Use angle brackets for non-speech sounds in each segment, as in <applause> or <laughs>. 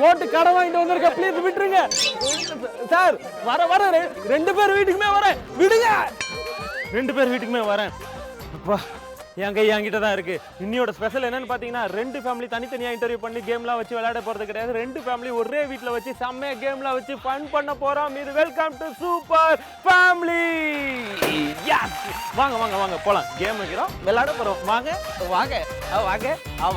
போட்டு கடை வாங்கிட்டு வந்திருக்க ப்ளீஸ் விட்டுருங்க. சார் வர வர ரெண்டு பேர் வீட்டுக்குமே வரேன். விடுங்க. ரெண்டு பேர் வீட்டுக்குமே வரேன். அப்பா என் கை என்கிட்ட தான் இருக்கு. இன்னியோட ஸ்பெஷல் என்னன்னு பார்த்தீங்கன்னா ரெண்டு ஃபேமிலி தனித்தனியாக இன்டர்வியூ பண்ணி கேம்லாம் வச்சு விளையாட போகிறது கிடையாது. ரெண்டு ஃபேமிலி ஒரே வீட்டில் வச்சு செம்மையாக கேம்லாம் வச்சு ஃபன் பண்ண போகிறோம் இது வெல்கம் டு சூப்பர் ஃபேமிலி வாங்க வாங்க வாங்க போகலாம் கேம் வைக்கிறோம் விளையாட போகிறோம் வாங்க வாங்க வாங்க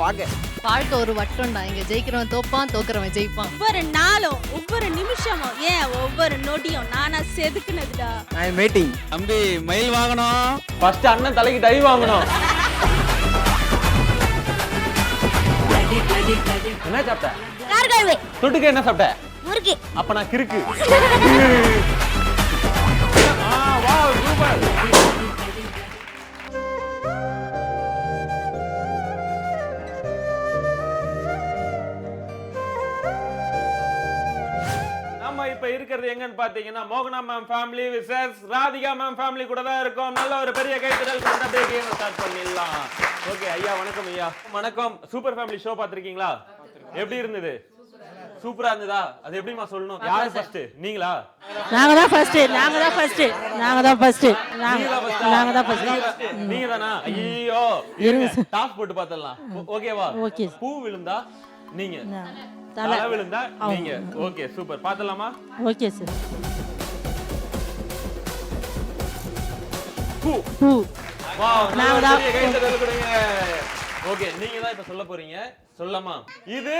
வாங்க. வாழ்க்கை ஒரு வட்டம்டா. இங்க ஜெயிக்கிறவன் தோப்பான் தோக்குறவன் ஜெயிப்பான். ஒவ்வொரு நாளும் ஒவ்வொரு நிமிஷமும் ஏன் ஒவ்வொரு நொடியும் நானா செதுக்குனதுடா? ஐ எம் வெயிட்டிங் தம்பி மயில் வாங்கணும். ஃபர்ஸ்ட் அண்ணன் தலைக்கு டை வாங்கணும். என்ன சாப்பிட்ட? கார்கழ்வே தொட்டுக்க என்ன சாப்பிட்ட? முறுக்கு. அப்ப நான் கிறுக்கு. <laughs> ஆ, wow, super. இருக்கிறது எங்கன்னு பாத்தீங்கன்னா மோகனா ma'am family versus Radhika ma'am family கூட தான் இருக்கோம். நல்ல ஒரு பெரிய கைத்தறல் கொடுத்து அப்படியே கேம் ஸ்டார்ட் பண்ணிடலாம். ஓகே ஐயா வணக்கம் ஐயா. வணக்கம். சூப்பர் ஃபேமிலி ஷோ பாத்திருக்கீங்களா எப்படி இருந்தது? சூப்பரா இருந்ததா? அது எப்படிமா சொல்லணும்? யாரு ஃபர்ஸ்ட் நீங்களா? நாங்க தான் ஃபர்ஸ்ட் நாங்க தான் ஃபர்ஸ்ட் நாங்க தான் ஃபர்ஸ்ட் நாங்க தான் ஃபர்ஸ்ட் நீங்க- தானா ஐயோ இருங்க டாஸ் போட்டு பார்த்தலாம் ஓகேவா. பூ விழுந்தா நீங்க. தலை. விழுந்தா நீங்க. Okay super. பார்த்தலாமா okay sir. பூ. பூ. வாவ் நாங்க தான். தான் கொடுங்க. ஓகே நீங்க தான் இப்ப சொல்ல போறீங்க. சொல்லலாமா? இது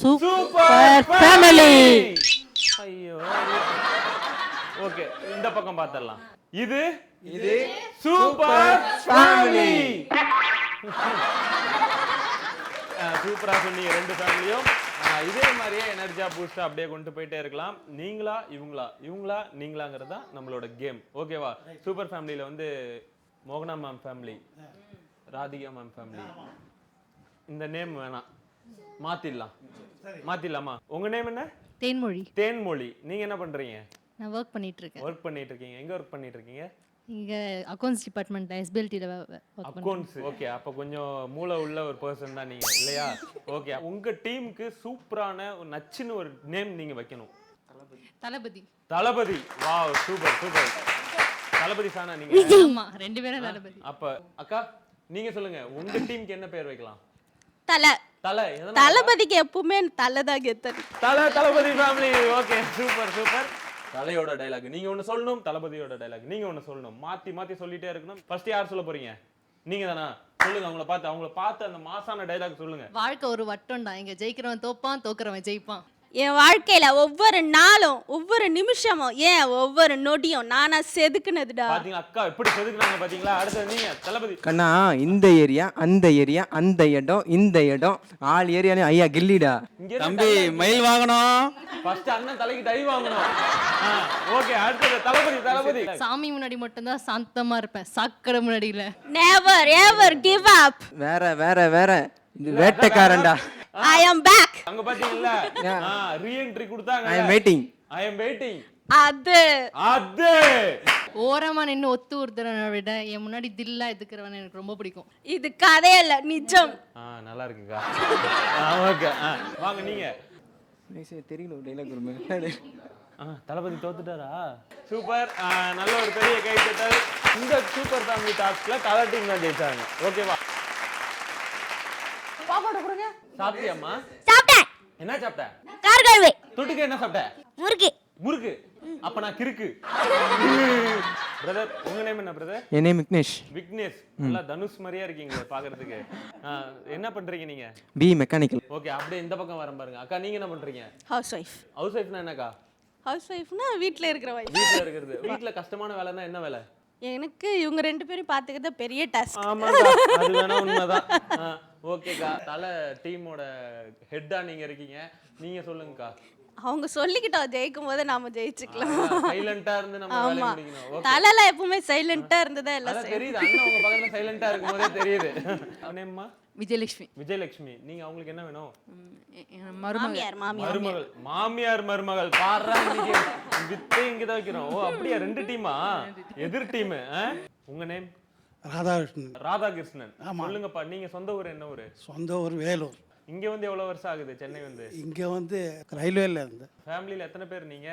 சூப்பர் ஃபேமிலி. ஐயோ. ஓகே இந்த பக்கம் பார்த்தரலாம் இது இது சூப்பர் ஃபேமிலி. சூப்பரா சொன்னீங்க ரெண்டு ஃபேமிலியும். இதே மாதிரியே எனர்ஜியா பூஸ்டா அப்படியே கொண்டு போயிட்டே இருக்கலாம். நீங்களா இவங்களா? இவங்களா நீங்களாங்கிறது தான் நம்மளோட கேம் ஓகேவா சூப்பர் ஃபேமிலியில வந்து மோகனா ma'am family Radhika ma'am family இந்த நேம் வேணாம். மாத்திடலாம். மாத்திடலாமா? உங்க நேம் என்ன? தேன்மொழி. தேன்மொழி. நீங்க என்ன பண்றீங்க? நான் ஒர்க் பண்ணிட்டு இருக்கேன். ஒர்க் பண்ணிட்டு இருக்கீங்க. எங்க ஒர்க் பண்ணிட்டு இருக்கீங்க? இங்க அக்கௌண்ட்ஸ் டிபார்ட்மெண்ட்ல எஸ்பிஎல்டியில் அக்கௌண்ட்ஸ் ஓகே அப்ப கொஞ்சம் மூளை உள்ள ஒரு பர்சன் தான் நீங்க இல்லையா? ஓகே உங்க டீமுக்கு சூப்பரான ஒரு நச்சுன்னு ஒரு நேம் நீங்க வைக்கணும். Thalapathy. Thalapathy. Wow super super Thalapathy சானா நீங்க? ரெண்டு பேரும் தளபதி. அப்ப அக்கா நீங்க சொல்லுங்க உங்க டீமுக்கு என்ன பேர் வைக்கலாம்? தலை. தலை? தளபதிக்கு எப்பவுமே தலை தான் கெத்தது. Thala Thalapathy family okay super super தலையோட டைலாக் நீங்க ஒன்று சொல்லணும் தளபதியோட டைலாக் நீங்க ஒன்று சொல்லணும். மாத்தி மாத்தி சொல்லிட்டே இருக்கணும். ஃபர்ஸ்ட் யார் சொல்ல போறீங்க? நீங்க தானா? சொல்லுங்க அவங்கள பார்த்து அவங்கள பார்த்து அந்த மாசான டைலாக் சொல்லுங்க. வாழ்க்கை ஒரு வட்டம்டா. இங்க ஜெயிக்கிறவன் தோப்பான் தோக்குறவன் ஜெயிப்பான். என் வாழ்க்கையில ஒவ்வொரு நாளும் ஒவ்வொரு நிமிஷமும் ஏன் ஒவ்வொரு நொடியும் நானா செதுக்குனதுடா? பாத்தீங்களா அக்கா எப்படி செதுக்குறாங்க பாத்தீங்களா? அடுத்து நீங்க தளபதி. கண்ணா இந்த ஏரியா அந்த ஏரியா அந்த இடம் இந்த இடம். ஆள் ஏரியாலையும் ஐயா கில்லிடா. தம்பி மயில் வாங்கணும். ஃபர்ஸ்ட் அண்ணன் தலைக்கு டை வாங்கணும். ஓகே அடுத்தது தளபதி தளபதி. சாமி முன்னாடி மட்டும்தான் சாந்தமா இருப்பேன். சாக்கடை முன்னாடி இல்ல நெவர் எவர் கிவ் அப் வேற வேற வேற. இது வேட்டைக்காரன்டா. ஐ அம் பேக் அங்க பாத்தீங்களா ரீஎன்ட்ரி கொடுத்தாங்க I am waiting I am waiting அது. அது. ஓரமா நின்னு ஒத்து ஒருத்தரனை விட என் முன்னாடி தில்லா எதுக்குறவன் எனக்கு ரொம்ப பிடிக்கும். இது கதையல்ல நிஜம். ஆ நல்லா இருக்குக்கா. ஓகே. வாங்க நீங்க. தெரியல டைலாக் ஆ, தளபதி தோத்துட்டாரா? சூப்பர். நல்ல ஒரு பெரிய கை தட்டல். இந்த சூப்பர் ஃபேமிலி டாஸ்க்ல கலர் டீம் தான் ஜெயிச்சாங்க. ஓகேவா? சாப்பிட்டியாம்மா? சாப்பிட்டேன். என்ன சாப்பிட்ட? கார்கழ்வே. தொட்டுக்க என்ன சாப்பிட்ட? முறுக்கு. முறுக்கு. அப்ப நான் கிறுக்கு. பிரதர் உங்க நேம் என்ன பிரதர் என் நேம் விக்னேஷ். விக்னேஷ். நல்லா தனுஷ் மாதிரியா இருக்கீங்க பாக்குறதுக்கு என்ன பண்றீங்க நீங்க? பி மெக்கானிக்கல் ஓகே அப்படியே இந்த பக்கம் வரேன் பாருங்க. அக்கா நீங்க என்ன பண்றீங்க? ஹவுஸ் ஒய்ஃப் ஹவுஸ் ஒய்ஃப்னா என்னக்கா? ஹவுஸ் ஒய்ஃப்னா வீட்ல இருக்கிற ஒய்ஃப் வீட்ல இருக்கிறது. வீட்ல கஷ்டமான வேலைன்னா என்ன வேலை? எனக்கு இவங்க ரெண்டு பேரும் பாத்துக்கிறது பெரிய டாஸ்க் ஆமாக்கா அது வேணா உண்மைதான். ஓகேக்கா தலை டீமோட ஹெட்டா நீங்க இருக்கீங்க. நீங்க சொல்லுங்கக்கா. அவங்க சொல்லிக்கிட்டோம் ஜெயிக்கும் போது நாம ஜெயிச்சுக்கலாம். சைலண்டா இருந்து நம்ம வேலையை முடிக்கணும். தலைல எப்பவுமே சைலண்டா இருந்ததா எல்லாம் தெரியுது. அண்ணன் உங்க பக்கத்துல சைலண்டா இருக்கும்போதே தெரியுது. நேம்மா விஜயலட்சுமி. விஜயலட்சுமி. நீங்க அவங்களுக்கு என்ன வேணும்? மாமியார் மாமியார். மருமகள். மாமியார் மருமகள். பாடுறா இன்னைக்கு. வித்தே இங்கதான் வைக்கிறோம். ஓ அப்படியா? ரெண்டு டீமா எதிர் டீம் உங்க நேம் ராதாகிருஷ்ணன். ராதாகிருஷ்ணன். சொல்லுங்கப்பா நீங்க சொந்த ஊர் என்ன ஊரு? சொந்த ஊர் வேலூர். இங்க வந்து எவ்வளவு வருஷம் ஆகுது சென்னை வந்து? இங்கே வந்து ரயில்வேல இருந்தேன். ஃபேமிலியில எத்தனை பேர் நீங்க?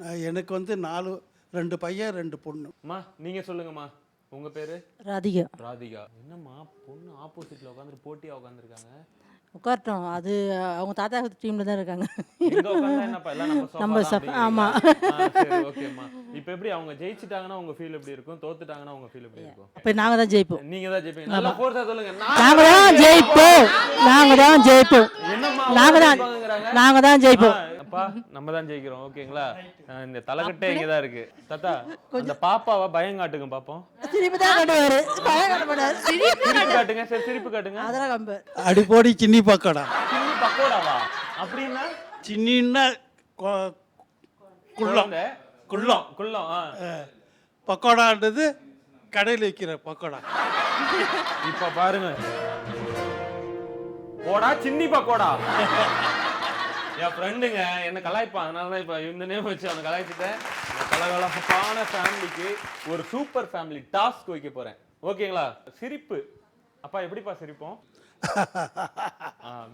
நான் எனக்கு வந்து நாலு ரெண்டு பையன் ரெண்டு பொண்ணு. அம்மா நீங்க சொல்லுங்கம்மா. உங்க பேரு? ராதிகா. ராதிகா. என்னம்மா பொண்ணு ஆப்போசிட்ல உட்காந்துட்டு போட்டியா உட்காந்துருக்காங்க உட்காரட்டும். அது அவங்க தாத்தா டீம்ல தான் இருக்காங்க. நம்ம? ஆமா. ஓகேம்மா. இப்போ எப்படி அவங்க ஜெயிச்சிட்டாங்கன்னா உங்க ஃபீல் எப்படி இருக்கும்? தோத்துட்டாங்கன்னா உங்க ஃபீல் எப்படி இருக்கும்? அப்ப நாங்க தான் ஜெயிப்போம். நீங்க தான் ஜெயிப்பீங்க. நல்லா ஃபோர்ஸா சொல்லுங்க. நாங்க தான் ஜெயிப்போம். நாங்க தான் ஜெயிப்போம். நாங்க தான்? நாங்க தான் ஜெயிப்போம். அப்பா நம்ம தான் ஜெயிக்கிறோம். ஓகேங்களா? இந்த தலைக்கட்டே இங்க தான் இருக்கு. தாத்தா அந்த பாப்பாவை பயம் காட்டுங்க பாப்போம். திருப்பி தான் கட்டுவாரு. பயம் கட்ட மாட்டாரு சிரிப்பு காட்டுங்க சரி சிரிப்பு காட்டுங்க. அதெல்லாம் கம்பு. அடிப்போடி சின்னி பக்கோடா சின்ன பக்கோடாவா? அப்படின்னா சின்னின்னா கொ- குள்ளம். குள்ளம் குள்ளம் ஆ. பக்கோடான்றது கடையில் விற்கிற பக்கோடா. இப்ப பாருங்க. போடா சின்னி பக்கோடா. என் ஃப்ரெண்டுங்க என்ன கலாய்ப்பான். அதனால தான் இப்போ இந்த நேம் வச்சு அவனை கலாய்ச்சிட்டேன். இந்த கலகலப்பான ஃபேமிலிக்கு ஒரு சூப்பர் ஃபேமிலி டாஸ்க் வைக்க போறேன். ஓகேங்களா சிரிப்பு. அப்பா எப்படிப்பா சிரிப்போம்?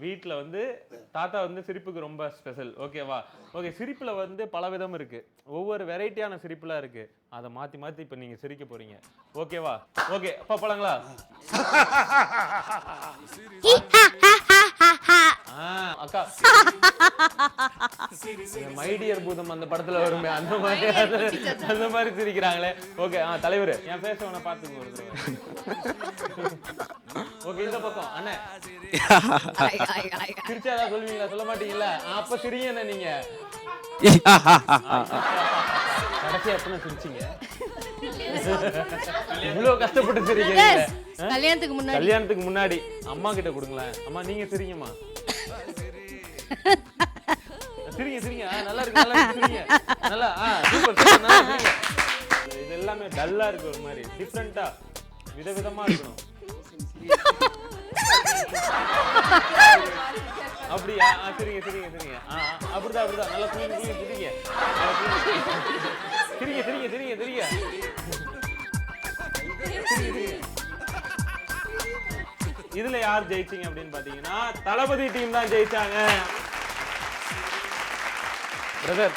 வீட்டில் வந்து தாத்தா வந்து சிரிப்புக்கு ரொம்ப ஸ்பெஷல் ஓகேவா ஓகே சிரிப்பில் வந்து பல விதம் இருக்குது ஒவ்வொரு வெரைட்டியான சிரிப்புலாம் இருக்குது அதை மாற்றி மாற்றி இப்போ நீங்கள் சிரிக்க போகிறீங்க ஓகேவா ஓகே அப்பா போலாங்களா அக்கா. மைடியர் பூதம் அந்த படத்துல வருமே அந்த மாதிரி அந்த மாதிரி சிரிக்கிறாங்களே. ஓகே ஆ தலைவர் என் பேச உன பாத்துங்க ஒரு தடவை. ஓகே இந்த பக்கம் அண்ணே. சிரிச்சா ஏதாவது சொல்லுவீங்களா? சொல்ல மாட்டீங்களா அப்ப சிரிங்க அண்ணே நீங்க. கடைசியா எத்தனை சிரிச்சீங்க? இவ்வளவு கஷ்டப்பட்டு சிரிக்கிறீங்க. கல்யாணத்துக்கு முன்னாடி. கல்யாணத்துக்கு முன்னாடி. அம்மா கிட்ட கொடுங்களேன். அம்மா நீங்க சிரிங்கம்மா. சிரிங்க சிரிங்க. நல்லா இருக்கு நல்லா இருக்கு சிரிங்க. நல்லா ஆ சூப்பர் சூப்பர் நல்லா சிரிங்க. இது எல்லாமே டல்லா இருக்கு ஒரு மாதிரி. டிஃப்ரெண்டா விதவிதமா இருக்கணும். அப்படியா? ஆ, சரிங்க சரிங்க சிரிங்க. ஆ அப்படிதான் அப்படிதான். நல்லா குளிங்க குளிங்க சிரிங்க நல்லா குளிங்க. சிரிங்க சிரிங்க. சிரிங்க சிரிங்க. இதுல யார் ஜெயிச்சீங்க அப்படின்னு பாத்தீங்கன்னா தளபதி டீம் தான் ஜெயிச்சாங்க. பிரதர்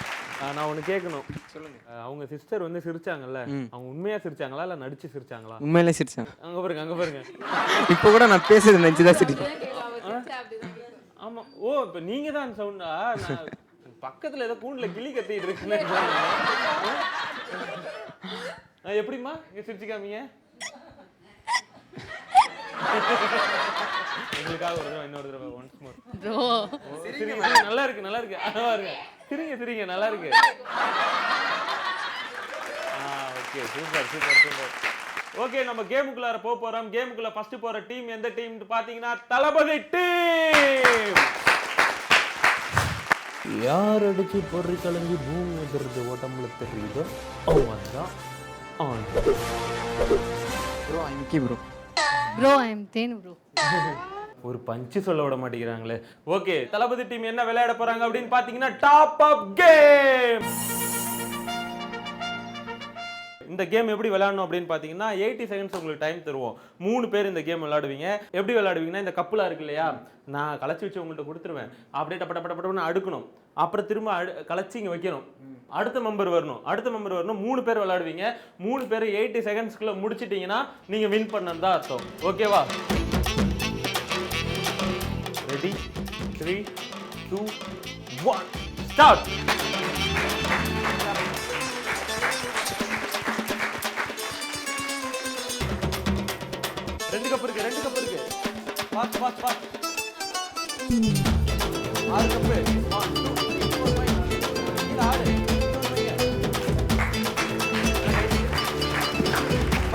நான் ஒண்ணு கேட்கணும் சொல்லுங்க. அவங்க சிஸ்டர் வந்து சிரிச்சாங்கல்ல? அவங்க உண்மையா சிரிச்சாங்களா இல்ல நடிச்சு சிரிச்சாங்களா? உண்மையிலே சிரிச்சேன் அங்க பாருங்க அங்க பாருங்க. இப்போ கூட நான் பேசுறது நினச்சி தான் சிரிப்பேன். ஆமா. ஓ இப்ப நீங்க தான் சவுண்டா பக்கத்துல ஏதோ கூண்டுல கிளி கத்திட்டு இருக்குன்னு. நான் எப்படிம்மா? இங்க சிரிச்சு காமிங்க எங்களுக்காக ஒரு தடவை இன்னொரு தடவை ஒன்ஸ் மோர் ப்ரோ சிரிங்க. நல்லா இருக்கு நல்லா இருக்கு. அழகா இருக்கு. சிரிங்க சிரிங்க நல்லா இருக்கு. ஆ okay super super super okay நம்ம கேமுக்குள்ளார போக போறோம். கேமுக்குள்ள ஃபர்ஸ்ட் போற டீம் எந்த டீம் பாத்தீங்கன்னா தளபதி டீம் யார் அடிச்சு பொறி கலங்கி பூமி எதிர்ந்து உடம்புல தெரியுதோ அவங்க தான் bro ஐங்கி bro bro I am then bro ஒரு பஞ்சு சொல்ல விட மாட்டேங்கிறாங்களே. ஓகே தளபதி டீம் என்ன விளையாட போறாங்க அப்படின்னு பாத்தீங்கன்னா டாப் அப் கேம் இந்த கேம் எப்படி விளையாடணும் அப்படின்னு பார்த்தீங்கன்னா எயிட்டி செகண்ட்ஸ் உங்களுக்கு டைம் தருவோம். மூணு பேர் இந்த கேம் விளையாடுவீங்க. எப்படி விளையாடுவீங்கன்னா இந்த கப்புலாம் இருக்கு இல்லையா? நான் களைச்சி வச்சு உங்கள்கிட்ட கொடுத்துருவேன். அப்படியே டப்ப டப்ப அடுக்கணும். அப்புறம் திரும்ப அடு கலைச்சி இங்கே வைக்கணும். அடுத்த மெம்பர் வரணும். அடுத்த மெம்பர் வரணும். மூணு பேர் விளையாடுவீங்க. மூணு பேர் எயிட்டி செகண்ட்ஸ்க்குள்ளே முடிச்சிட்டிங்கன்னா நீங்கள் வின் பண்ணது தான் அர்த்தம். ஓகேவா ready three two one start ரெண்டு கப் இருக்கு ரெண்டு கப் இருக்கு. பாத்து பாஸ் பாத்து ஆறு கப்பு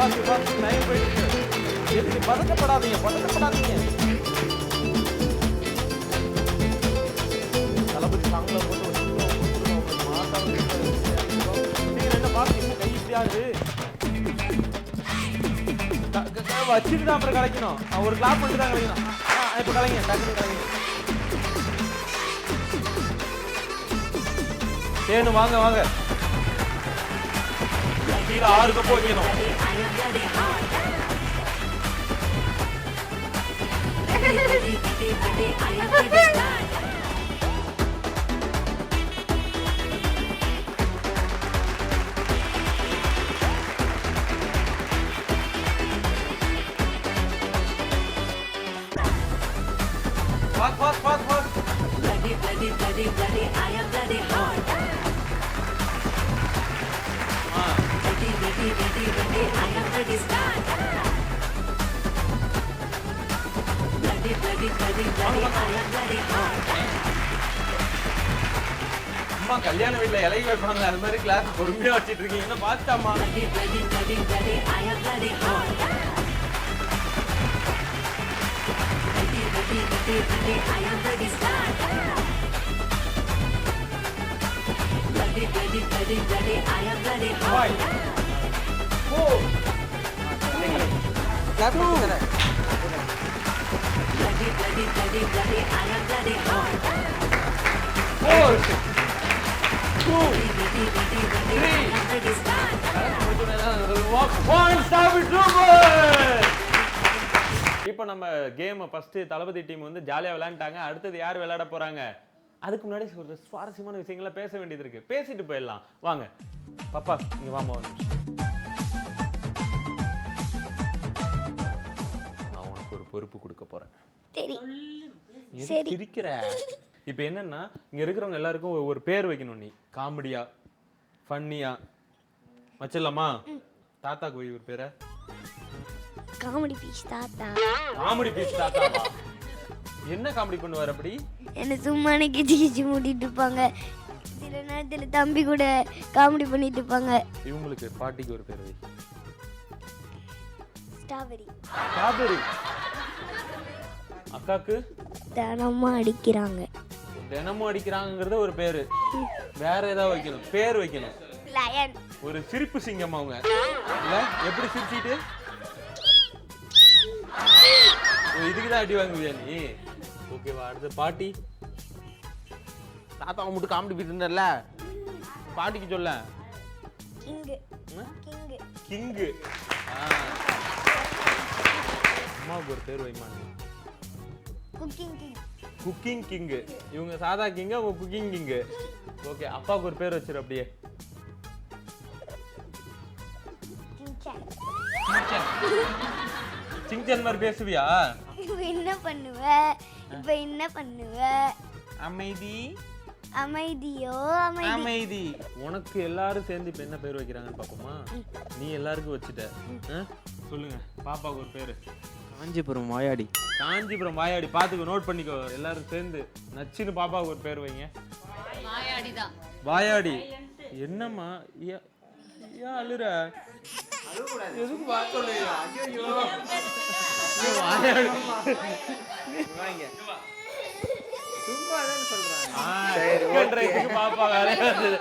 பாஸ் பாஸ் டைம் போயிட்டு எப்படி பதக்கப்படாதீங்க பதக்கப்படாதீங்க தளபதி சாங்ல போட்டு வச்சுருக்கோம் என்ன பாத்தீங்க கை இப்படி வச்சுட்டு தான் அப்புறம் கலைக்கணும் ஒரு கிளாப் பண்ணிட்டு தான் கலைக்கணும் இப்போ கலைங்க டக்குனு கலைங்க தேனு வாங்க வாங்க. கீழே ஆறு cup Bloody, bloody, bloody, bloody, I am bloody hard. அம்மா கல்யாண வீட்ல இலகி வைப்பாங்க அது மாதிரி கிளாஸ் பொறுமையா வச்சிட்டு இருக்கீங்கன்னா பார்த்தாம்மா? இப்போ நம்ம கேம் ஃபர்ஸ்ட் தளபதி டீம் வந்து ஜாலியாக விளையாண்டாங்க அடுத்தது யார் விளையாட போறாங்க? அதுக்கு முன்னாடி ஒரு சுவாரஸ்யமான விஷயங்களை பேச வேண்டியது இருக்கு. பேசிட்டு போயிடலாம். வாங்க. பாப்பா நீங்க வாமா பொறுப்பு கொடுக்க போறேன். சிரிக்கிற? இப்போ என்னன்னா இங்க இருக்கிறவங்க எல்லாருக்கும் ஒரு- ஒரு பேர் வைக்கணும் நீ. காமெடியா ஃபன்னியா வச்சிடலாமா தாத்தாக்கு வை ஒரு பேரை. காமெடி பீஸ் தாத்தா. காமெடி பீஸ் தாத்தாவா? என்ன காமெடி பண்ணுவார் அப்படி? என்ன சும்மானே கிச்சு கிச்சு மூட்டிட்டு இருப்பாங்க. சில நேரத்தில் தம்பி கூட காமெடி பண்ணிட்டு இருப்பாங்க. இவங்களுக்கு பாட்டிக்கு ஒரு பேர் வை. ஸ்ட்ராபெரி. ஸ்ட்ராபெரி. அக்காக்கு? தினமும் அடிக்கிறாங்க. தினமும் அடிக்கிறாங்கிறது ஒரு பேரு. வேற ஏதாவது வைக்கணும். பேர் வைக்கணும். லயன் ஒரு சிரிப்பு சிங்கம் அவங்க. இல்ல? எப்படி சிரிச்சிட்டு? ஓ, இதுக்குதான் அடி வாங்குவியா நீ? ஓகேவா அடுத்து பாட்டி. தாத்தா மட்டும் காமெடி பீசுன்றல பாட்டிக்கு சொல்ல கிங்கு கிங்கு அம்மாவுக்கு ஒரு பேர் வைமா நீ குக்கிங் கிங். குக்கிங் கிங்கு இவங்க சாதா கிங்கு அவங்க குக்கிங் கிங்கு ஓகே அப்பாவுக்கு ஒரு பேர் வச்சிரு அப்படியே. சிங்சன் மாதிரி பேசுவியா? இப்போ என்ன பண்ணுவ? இப்போ என்ன பண்ணுவ? அமைதி. அமைதியோ அமைதி. உனக்கு எல்லாரும் சேர்ந்து இப்ப என்ன பேர் வைக்கிறாங்கன்னு பாப்போமா நீ எல்லாருக்கும் வச்சுட்ட? சொல்லுங்க பாப்பாவுக்கு ஒரு பேரு. காஞ்சிபுரம் வாயாடி. காஞ்சிபுரம் வாயாடி. பாத்துக்கோ நோட் பண்ணிக்கோ. எல்லாரும் சேர்ந்து நச்சுன்னு பாப்பாவுக்கு ஒரு பேர் வைங்க. மாயாடிதான் வாயாடி. என்னம்மா? ஏன் ஏன் அழுற? எதுக்கு வாயாடி. பாப்பா இருந்தது.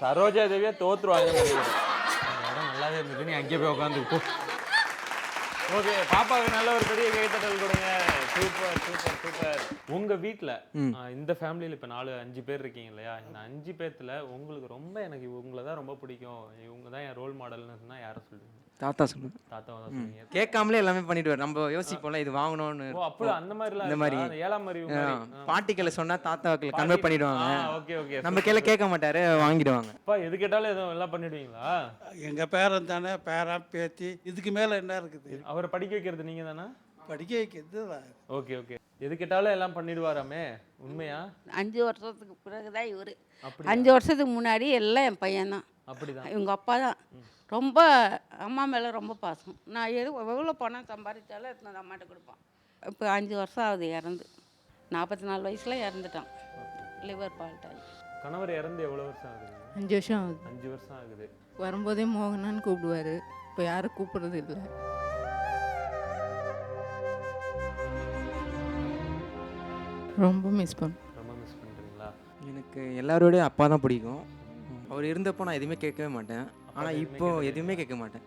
சரோஜா தேவியா தோத்துருவாங்க நல்லாவே இருந்தது. நீ அங்கேயே போய் உட்காந்து ஓகே பாப்பாவுக்கு நல்ல ஒரு பெரிய கைத்தட்டல் கொடுங்க. சூப்பர் சூப்பர் சூப்பர் உங்க வீட்ல ஆ, இந்த ஃபேமிலியில இப்ப நாலு அஞ்சு பேர் இருக்கீங்க இல்லையா? இந்த அஞ்சு பேர்த்துல உங்களுக்கு ரொம்ப எனக்கு இவங்கள தான் ரொம்ப பிடிக்கும். இவங்க தான் என் ரோல் மாடல்னு சொன்னா யாரை சொல்லுவீங்க? தாத்தா சொல்லுவேன் தாத்தாவை தான் சொல்லுவீங்க கேட்காமலே எல்லாமே பண்ணிடுவார். நம்ம யோசிப்போம்ல இது வாங்கணும்னு. ஓ அப்படி அந்த மாதிரிலாம் இந்த? மாதிரி. அந்த ஏழாம் அறிவு மாதிரி. ஆ. பாட்டிகளை சொன்னா தாத்தாக்களை கன்வெர்ட் பண்ணிடுவாங்க. ஆ, ஓகே ஓகே. நம்ம கையில கேட்க மாட்டாரு வாங்கிடுவாங்க. அப்பா எது கேட்டாலும் எதுவும் எல்லாம் பண்ணிடுவீங்களா? எங்கள் பேரன் தானே பேரன் பேத்தி இதுக்கு மேலே என்ன இருக்குது? அவரை படிக்க வைக்கிறது நீங்க தானே படிக்க வைக்கிறது தான். Okay okay. எது கேட்டாலும் எல்லாம் பண்ணிடுவாராமே? உண்மையா? அஞ்சு வருஷத்துக்கு பிறகு தான் இவர் அஞ்சு வருஷத்துக்கு முன்னாடி எல்லாம் என் பையன்தான். அப்படிதான். இவங்க அப்பா தான் ரொம்ப அம்மா மேலே ரொம்ப பாசம். நான் எது எவ்வளோ பணம் சம்பாதிச்சாலும் எடுத்து வந்து அம்மாட்ட கொடுப்பான். இப்போ அஞ்சு வருஷம் ஆகுது இறந்து. நாற்பத்தி நாலு வயசில் இறந்துட்டான். லிவர் ஃபால்ட் ஆகி கணவர் இறந்து எவ்வளவு வருஷம் ஆகுது? அஞ்சு வருஷம் ஆகுது. அஞ்சு வருஷம் ஆகுது. வரும்போதே மோகனான்னு கூப்பிடுவாரு. இப்போ யாரும் கூப்பிடுறது இல்லை. ரொம்ப மிஸ் பண்ண ரொம்ப மிஸ் பண்றீங்களா? எனக்கு எல்லாரோடய அப்பா தான் பிடிக்கும். அவர் இருந்தப்போ நான் எதுவுமே கேட்கவே மாட்டேன். ஆனால் இப்போ எதுவுமே கேட்க மாட்டேன்.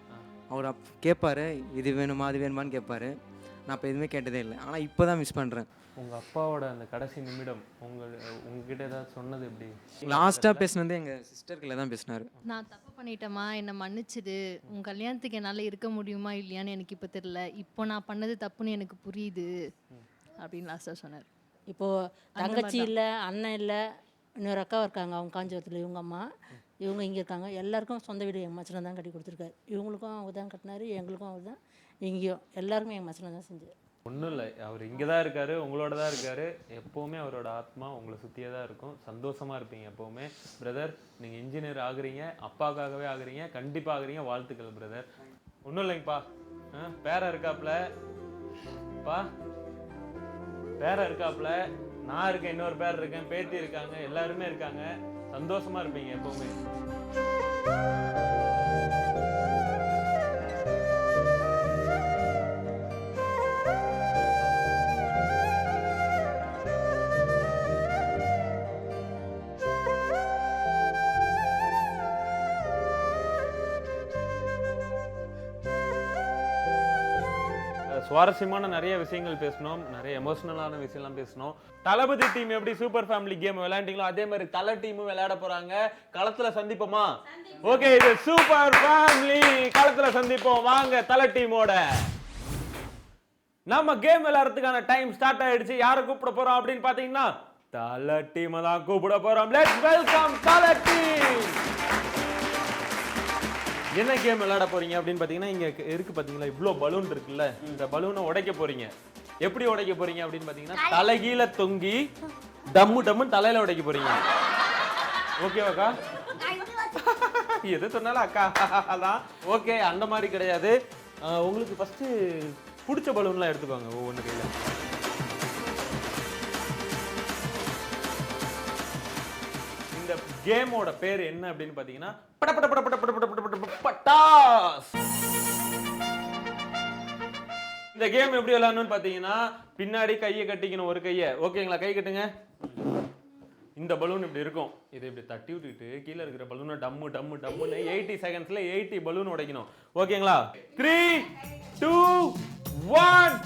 அவர் அப் கேட்பாரு இது வேணுமா அது வேணுமான்னு கேட்பாரு. நான் இப்போ எதுவுமே கேட்டதே இல்லை. ஆனால் இப்போ தான் மிஸ் பண்ணுறேன் உங்க அப்பாவோட அந்த கடைசி நிமிடம் உங்க உங்ககிட்ட ஏதாவது சொன்னது எப்படி? லாஸ்ட்டாக பேசினது எங்கள் சிஸ்டர்களை தான் பேசினார். நான் தப்பு பண்ணிட்டேம்மா என்னை மன்னிச்சிடு. உன் கல்யாணத்துக்கு என்னால் இருக்க முடியுமா இல்லையான்னு எனக்கு இப்போ தெரியல. இப்போ நான் பண்ணது தப்புன்னு எனக்கு புரியுது. அப்படின்னு லாஸ்ட்டாக சொன்னார். இப்போது தங்கச்சி இல்லை அண்ணன் இல்லை இன்னொரு அக்கா இருக்காங்க அவங்க காஞ்சிபுரத்தில் இவங்க அம்மா. இவங்க இங்கே இருக்காங்க. எல்லாருக்கும் சொந்த வீடு எங்கள் மச்சனை தான் கட்டி கொடுத்துருக்காரு. இவங்களுக்கும் அவங்க தான் கட்டினாரு எங்களுக்கும் அவர் தான் இங்கேயும். எல்லாருக்குமே எங்கள் மச்சனை தான் செஞ்சு. ஒன்றும் இல்லை. அவர் இங்கே தான் இருக்காரு உங்களோட தான் இருக்காரு. எப்போவுமே அவரோட ஆத்மா உங்களை சுற்றியே தான் இருக்கும். சந்தோஷமா இருப்பீங்க எப்போவுமே. பிரதர் நீங்கள் இன்ஜினியர் ஆகுறீங்க அப்பாக்காகவே ஆகுறீங்க கண்டிப்பாக ஆகுறீங்க. வாழ்த்துக்கள் பிரதர் ஒன்றும் இல்லைங்கப்பா. ஆ பேரா இருக்காப்புல பா. பேரை இருக்காப்புல நான் இருக்கேன் இன்னொரு பேர் இருக்கேன் பேத்தி இருக்காங்க எல்லாருமே இருக்காங்க. சந்தோஷமா இருப்பீங்க எப்பவுமே. சுவாரஸ்யமான நிறைய விஷயங்கள் பேசணும் நிறைய எமோஷனலான விஷயம்லாம் பேசணும் தளபதி டீம் எப்படி சூப்பர் ஃபேமிலி கேம் விளையாண்டீங்களோ அதே மாதிரி தலை டீமும் விளையாட போறாங்க. களத்துல சந்திப்போமா? ஓகே இது சூப்பர் ஃபேமிலி களத்துல சந்திப்போம். வாங்க தலை டீமோட நம்ம கேம் விளையாடுறதுக்கான டைம் ஸ்டார்ட் ஆயிடுச்சு. யாரை கூப்பிட போறோம் அப்படின்னு பாத்தீங்கன்னா தலை டீமை தான் கூப்பிட போறோம். லெட்ஸ் வெல்கம் தலை டீம் என்ன கேம் விளையாட போறீங்க அப்படின்னு பாத்தீங்கன்னா இங்க இருக்கு பாத்தீங்களா இவ்ளோ பலூன் இருக்குல்ல இந்த பலூனை உடைக்க போறீங்க. எப்படி உடைக்க போறீங்க அப்படின்னு பாத்தீங்கன்னா தலைகீழ தொங்கி டம்மு டம்மு தலையில உடைக்க போறீங்க. ஓகேவாக்கா எது சொன்னாலும் அக்கா அதான். ஓகே அந்த மாதிரி கிடையாது. உங்களுக்கு ஃபர்ஸ்ட் பிடிச்ச பலூன்லாம் எடுத்துக்கோங்க ஒவ்வொன்று கையில. கேமோட பேர் என்ன அப்படின்னு பாத்தீங்கன்னா பட பட பட பட பட பட பட பட பட்டாஸ் இந்த கேம் எப்படி விளையாடணும்னு பாத்தீங்கன்னா பின்னாடி கையை கட்டிக்கணும் ஒரு கையை ஓகேங்களா கை கட்டுங்க இந்த பலூன் இப்படி இருக்கும் இதை இப்படி தட்டி விட்டுட்டு கீழே இருக்கிற பலூனை டம்மு டம்மு டம்முன்னு எயிட்டி செகண்ட்ஸில் எயிட்டி பலூன் உடைக்கணும் ஓகேங்களா த்ரீ டூ ஒன்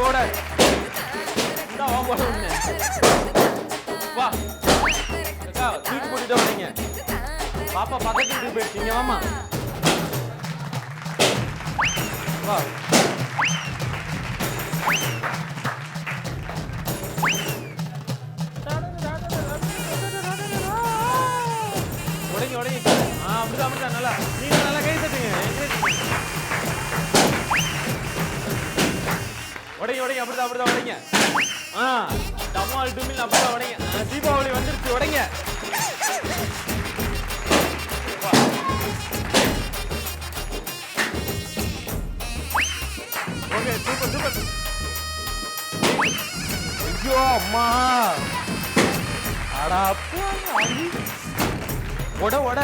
ஓட வா போட உடனே வா. அக்கா தூக்கி போட்டுட்டு வரீங்க. பாப்பா பக்கத்துக்கு போயிடுச்சீங்க வாமா வா. உடைங்க உடைங்க. ஆ அப்படிதான் அப்படிதான். நல்லா. நீங்க நல்லா உடைங்க உடைங்க அப்படிதான் அப்படிதான் உடைங்க ஆ டமால் டுமில் அப்படிதான் உடைங்க தீபாவளி வந்துருச்சு உடைங்க ஓகே சூப்பர் சூப்பர். ஐயோ அம்மா. அடா போங்க உட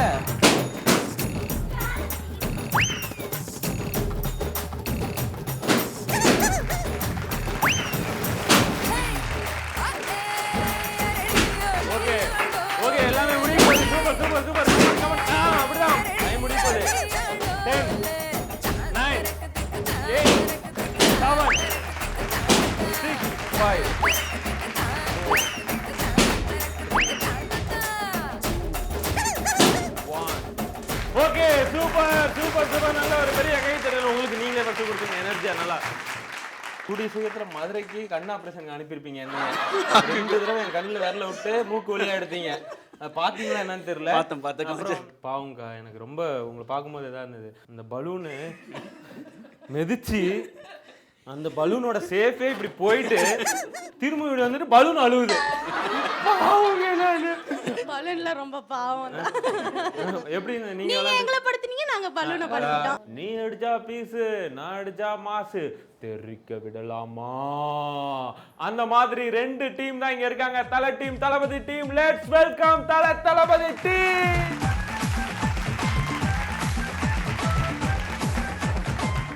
நல்லா. கூடிய சீக்கிரத்துல மதுரைக்கு கண் ஆபரேஷன் அனுப்பியிருப்பீங்க என்ன ரெண்டு தடவை என் கண்ணில் விரல விட்டு மூக்கு வழியா எடுத்தீங்க. அது பாத்தீங்களா என்னன்னு தெரியல. பார்த்தேன், பார்த்தேன், எனக்கு ரொம்ப உங்களை பார்க்கும்போது இதா இருந்தது. அந்த பலூனு மிதிச்சு அந்த பலூனோட சேஃபே இப்படி போயிட்டு திரும்ப இப்படி வந்துட்டு பலூன் அழுவுது. பலூன்ல ரொம்ப பாவம். எப்படி நீங்க எங்களை படுத்துனீங்க நாங்க பலூனை படுத்துட்டோம். நீ அடிச்சா பீஸு நான் அடிச்சா மாசு தெரிக்க விடலாமா? அந்த மாதிரி ரெண்டு டீம் தான் இங்க இருக்காங்க. Thala team Thalapathy team let's welcome Thala Thalapathy team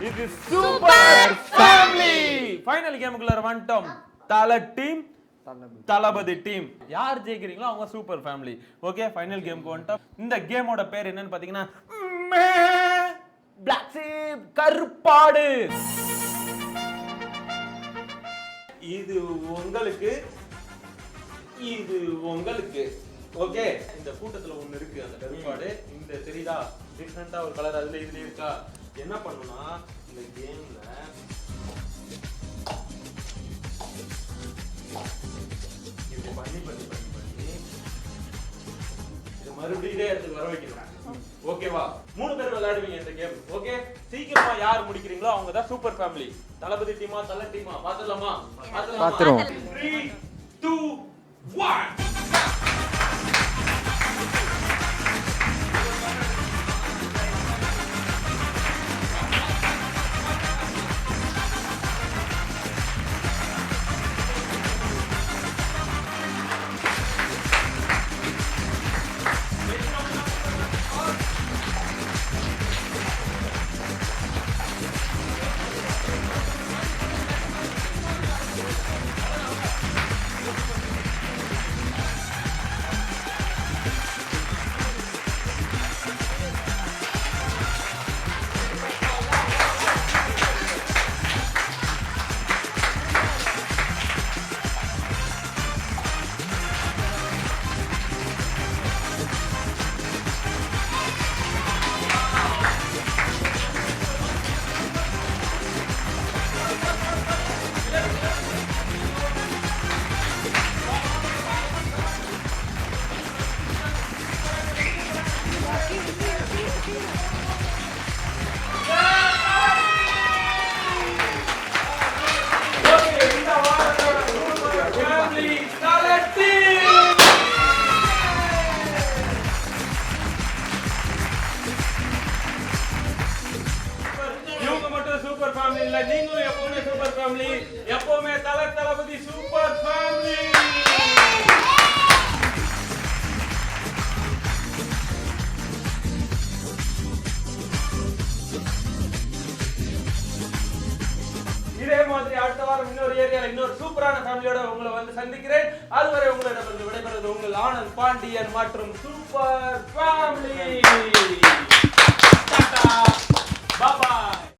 இது சூப்பர் ஃபேமிலி ஃபைனல் கேமுக்குள்ள வந்துட்டோம். தல டீம் தளபதி டீம் யார் ஜெயிக்கிறீங்களோ அவங்க சூப்பர் ஃபேமிலி ஓகே ஃபைனல் கேமுக்கு வந்துட்டோம். இந்த கேமோட பேர் என்னன்னு பாத்தீங்கன்னா பிளாக் ஷீப் கருப்பாடு. இது உங்களுக்கு இது உங்களுக்கு. ஓகே இந்த கூட்டத்துல ஒண்ணு இருக்கு அந்த கருப்பாடு. இந்த தெரியுதா? டிஃப்ரெண்டா ஒரு கலர் அதுல இதுல இருக்கா? என்ன பண்ணுனா இந்த கேம்ல இப்படி பண்ணி பண்ணி பண்ணி பண்ணி இது மறுபடியும் இதே இடத்துக்கு வர வைக்கிறேன் ஓகேவா? மூணு பேர் விளையாடுவீங்க இந்த கேம் ஓகே? சீக்கிரமா யார் முடிக்கிறீங்களோ அவங்க தான் சூப்பர் ஃபேமிலி தளபதி டீமா தலை டீமா பாத்துலாமா பாத்துலாமா 3 2 1